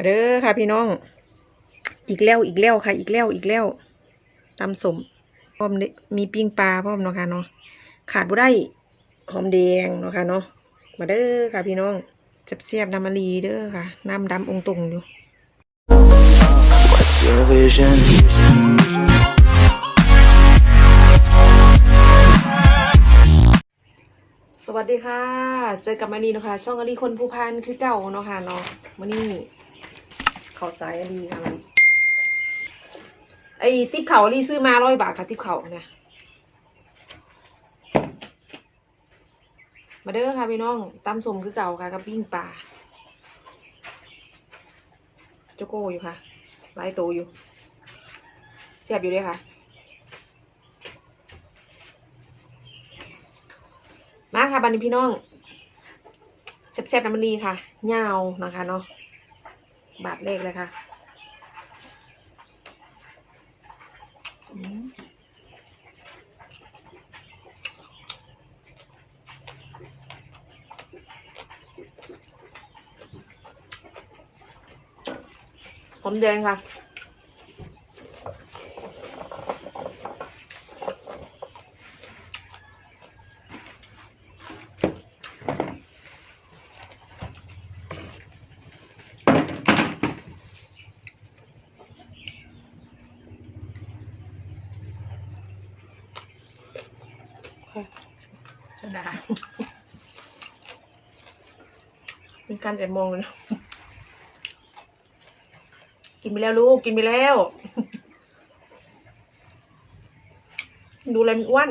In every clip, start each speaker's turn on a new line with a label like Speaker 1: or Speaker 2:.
Speaker 1: มาเด้อค่ะพี่น้อง อีกแล้วอีกแล้วค่ะ อีกแล้วอีกแล้วตำสมพร้อมเด้มีปิ้งปลาพร้อมเนาะค่ะเนาะขาดบ่ได้หอมแดงเนาะค่ะเนาะมาเด้อค่ะพี่น้องเสียบๆน้ำมะลีเด้อค่ะ น้ำดำองค์ตรงอยู่
Speaker 2: What's your vision?
Speaker 1: สวัสดีค่ะ เจอกับมารีเนาะคะ ช่องอารีคนผู้พันคือเก่าเนาะค่ะเนาะมานี่ เขาสายอารีค่ะมันไอ้ติ๊บเขาอารีซื้อมาร้อยบาทค่ะติ๊บเขาเนี่ยมาเด้อค่ะพี่น้องตำสมคือเก่าค่ะกับปิ้งปลาโจโก้อยู่ค่ะไล่โตวอยู่เสียบอยู่เลยค่ะ มาค่ะบันนี้พี่น้องแซ่บๆน้ำมันลีค่ะยาวนะคะเนาะ บาทเลขเลยค่ะหอมแดงค่ะ เป็นการแอบมองเลยนะกินไปแล้วลูกกินไปแล้ว ดูอะไรมันอ้วน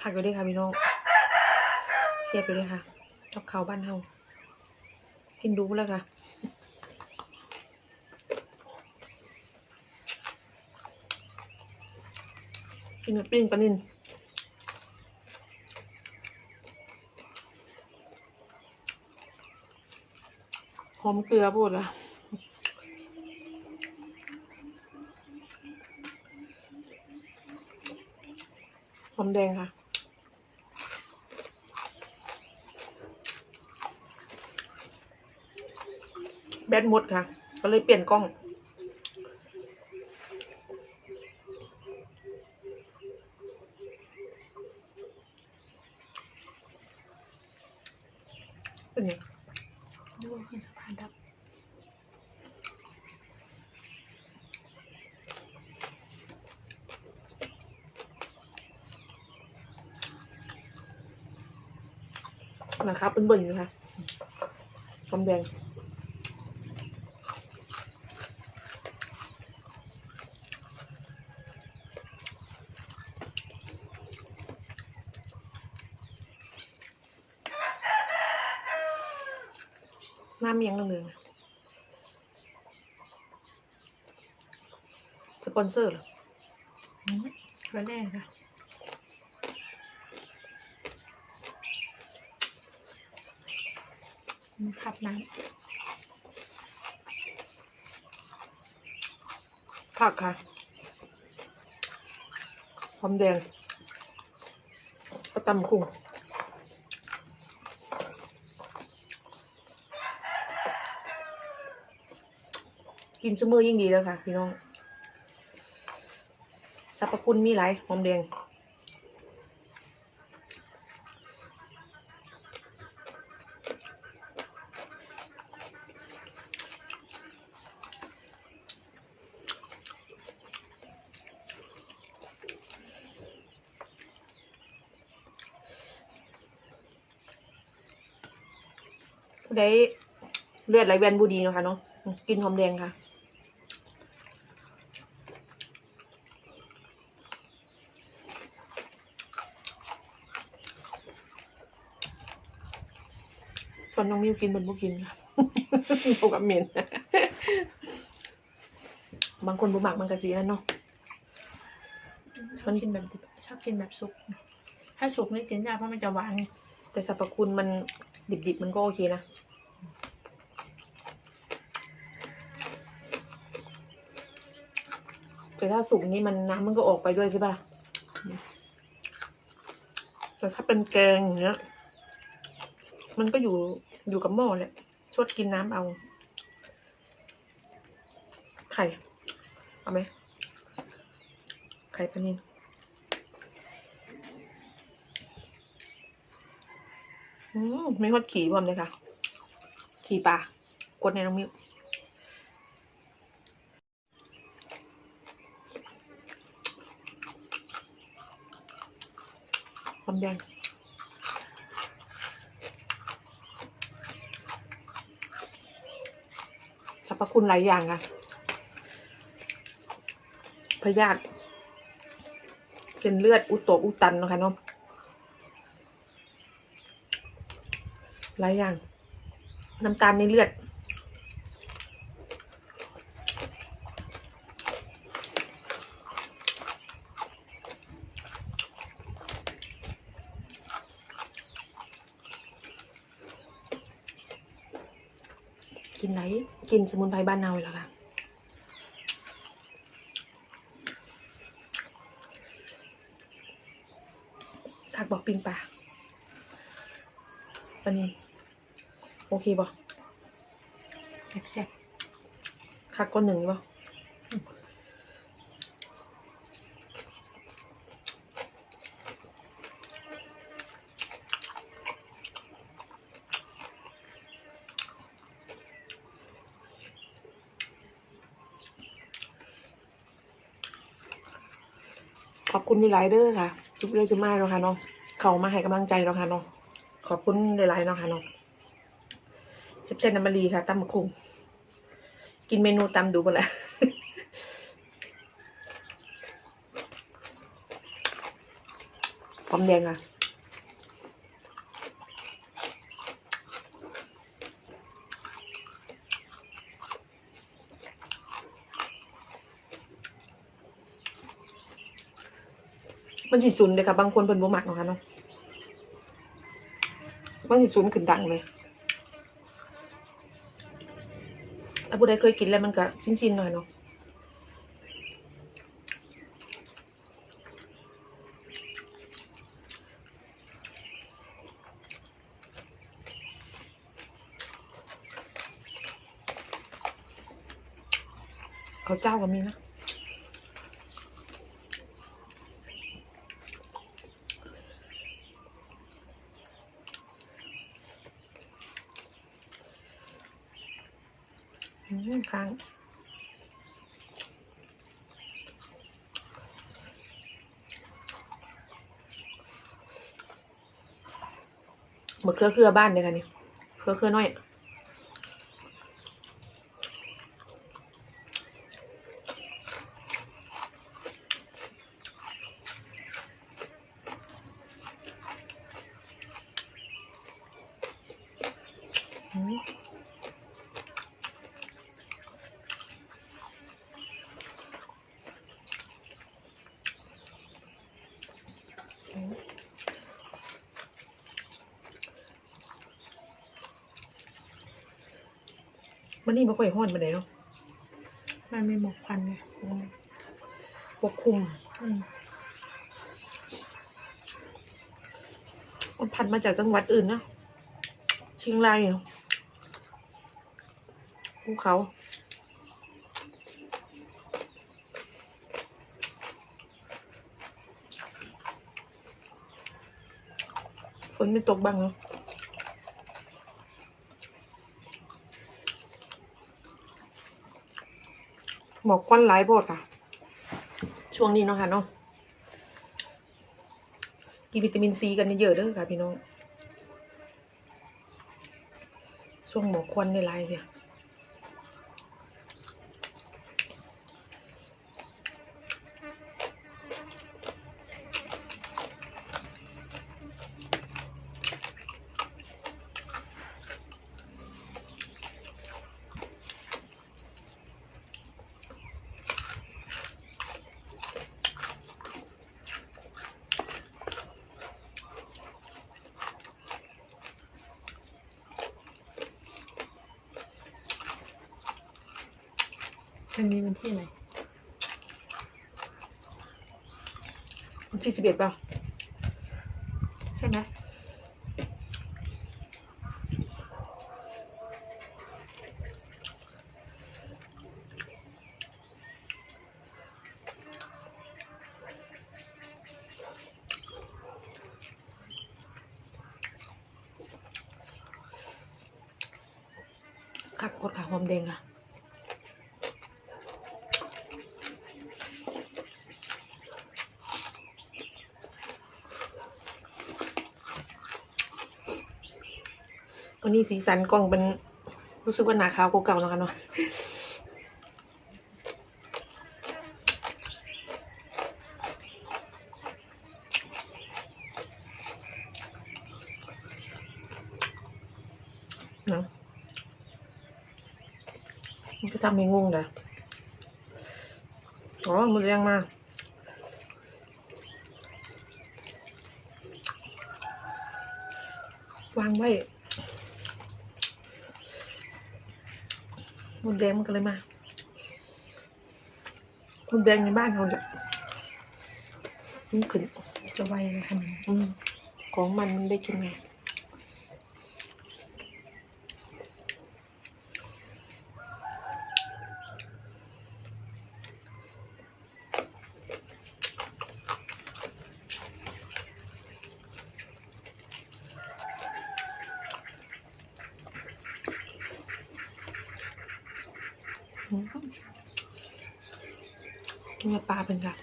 Speaker 1: คักอยู่ด้วยค่ะพี่น้องเชียบอยู่ด้วยค่ะกับเขาวบ้านเฮากินดูแล้วค่ะกินกับปิ้งปลานินหอมเกลือพูดละหอมแดงค่ะ ตหมดค่ะ ก็เลยเปลี่ยนกล้อง เป็นไง
Speaker 3: ดูขึ้นสะพานดับ
Speaker 1: นะครับเป็นเบิ่นนะคะหอมแดง ยงเหลืองๆสปอนเซอร์เหรอ
Speaker 3: อืมก็แน่ค่ะมีขับน้
Speaker 1: ผักค่ะหอมแดงกระตำกุ้ง กินชั่วมือยิ่งดีแล้วค่ะ พี่น้องสรรพคุณมีหลายหอมแดงผู้ใดเลือดไหลเวียนบูดีเนาะค่ะเนาะอืมกินหอมแดงค่ะ วนน้องมิวกินเป็นบุกินค่ะพวกกับเมนบางคนบุหมักมันกระสีนั่นเนาะำ
Speaker 3: ชอบกินแบบดิบชอบกินแบบสุก ถ้าสุกนี่กินยากเพราะมันจะหวาน
Speaker 1: แต่สรรพคุณมันดิบๆมันก็โอเคนะแต่ถ้าสุกนี้มันน้ำมันก็ออกไปด้วยใช่ป่ะ แต่ถ้าเป็นแกงอย่างเงี้ย มันก็อยู่ อยู่กับหม้อแหละชดกินน้ำเอา ไข่ เอาไหม ไข่ปลานิลอืมไม่ฮอดขี่บอมเลยค่ะ ขี่ปลากดในน้องมิวความแดง รรพคุณหลายอย่างอะพยาธิเส้นเลือดอุตโตอุตันนะคะเนาะหลายอย่าง น้ำตาลในเลือด กินไรกินสมุนไพรบ้านเราเหรอคะคักบอกปิงปลาปนินโอเคบ่
Speaker 3: แซ่บ
Speaker 1: คักก้นหนึ่งบ่ คุณหลายเด้อค่ะ ทุกเรื่องจะมาเนาะค่ะเนาะเขามาให้กำลังใจเนาะค่ะเนาะขอบคุณหลายๆเนาะค่ะเนาะเชฟเชนน้ำมันรีค่ะตำมะคุงกินเมนูตำดูหมดแล้วพร้อมแดงอะ มันสิซุนเลยค่ะ บางคนเป็นบ่มักเนาะค่ะเนาะมันสิซุนขึ้นดังเลยถ้าผู้ใดเคยกินแล้วมันก็ชินๆหน่อยเนาะเขาเจ้าก็มีนะ ค้างหมดเครือเครือบ้านเลยค่ะนี่เครือเครือน้อย มันนี่ไม่ค่อยห้อนมาเลยเนาะ
Speaker 3: ๆมันมีหมอกควันไง
Speaker 1: อืมปกคลุม
Speaker 3: อืม
Speaker 1: มันพันมาจากจังหวัดอื่นนะเชียงรายเนาะภูเขาฝนไม่ตกบ้างเนาะ หมอกควันหลายโบดค่ะ ช่วงนี้เนาะค่ะเนาะกินวิตามินซีกันเยอะๆเด้อค่ะพี่น้องช่วงหมอกควันในลายเนี่ย
Speaker 3: อันนี้มันที่ไหน
Speaker 1: วันที่สิบเอ็ดเปล่า
Speaker 3: ใช่ไหม
Speaker 1: คักกดขาหอมแดงค่ะ วันนี้สีสันกล้องเป็นรู้สึกว่าหนาขาวกว่าเก่าแล้วกันเนาะเนะมันจะทำให้งงเด้ออ๋อมันแรงมากวางไว้ มดแดงมันก็เลยมามดแดงในบ้านเราเนี่ยมันขึ้น
Speaker 3: จะไวอะไรขนาดนั้น
Speaker 1: อืมของมันมันได้กินไง เนี่ยปลาเป็นค่ะ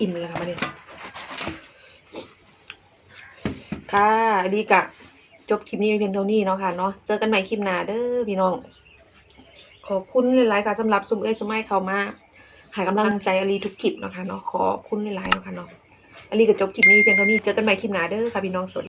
Speaker 1: อิ่มเลยค่ะมาเนี่ยค่ะดีกะ จบคลิปนี้เพียงเท่านี้เนาะค่ะเนาะเจอกันใหม่คลิปหน้าเด้อพี่น้อง ขอบคุณหลายๆค่ะสำหรับสมเอ้ยสมัยเขามาให้กำลังใจอลีทุกคลิปนะคะเนาะขอบคุณหลายๆเนาะค่ะเนาะอลีก็จบคลิปนี้เพียงเท่านี้เจอกันใหม่คลิปหน้าเด้อค่ะพี่น้องสวัสดี